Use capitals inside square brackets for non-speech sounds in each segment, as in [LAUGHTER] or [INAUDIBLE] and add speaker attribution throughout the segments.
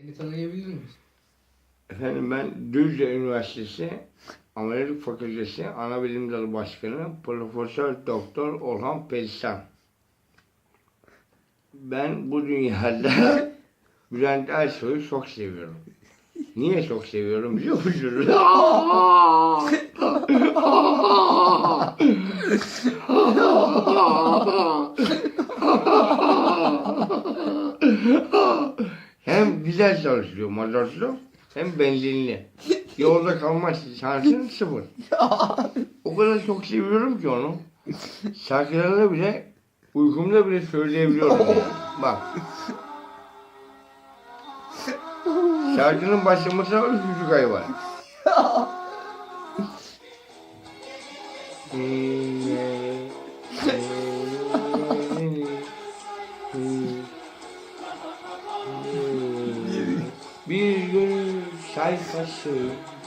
Speaker 1: Seni tanıyabilir miyiz?
Speaker 2: Efendim ben Düzce Üniversitesi Amerika Fakültesi Anabilim Dalı Başkanı Profesör Doktor Orhan Pezistan. Ben bu dünyada [LAUGHS] Bülent Ersoy'u çok seviyorum. Niye çok seviyorum biliyor musunuz? [LAUGHS] [LAUGHS] güzel çalışıyor mazotlu hem benzinli. Yolda kalma şansın sıfır. O kadar çok seviyorum ki onu. Şarkılarını bile uykumda bile söyleyebiliyorum. yani. Bak. Şarkının başlamasına üç buçuk ay var. Sayfası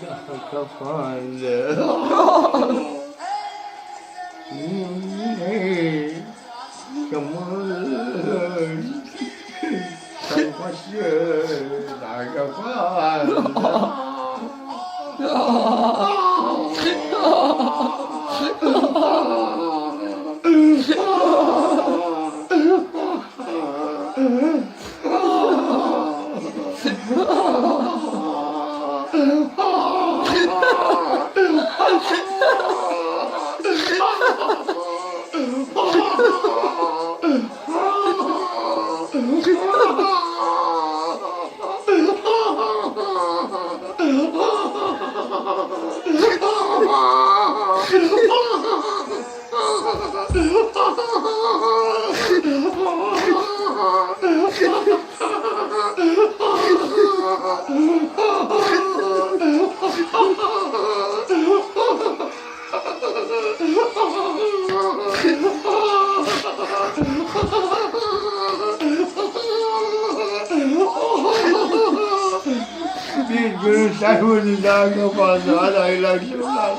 Speaker 2: daha kapandı. Kemal sayfası daha kapandı. Ha ha ha! Gün sayfası daha kapandı. Hadi hayırlı akşamlar.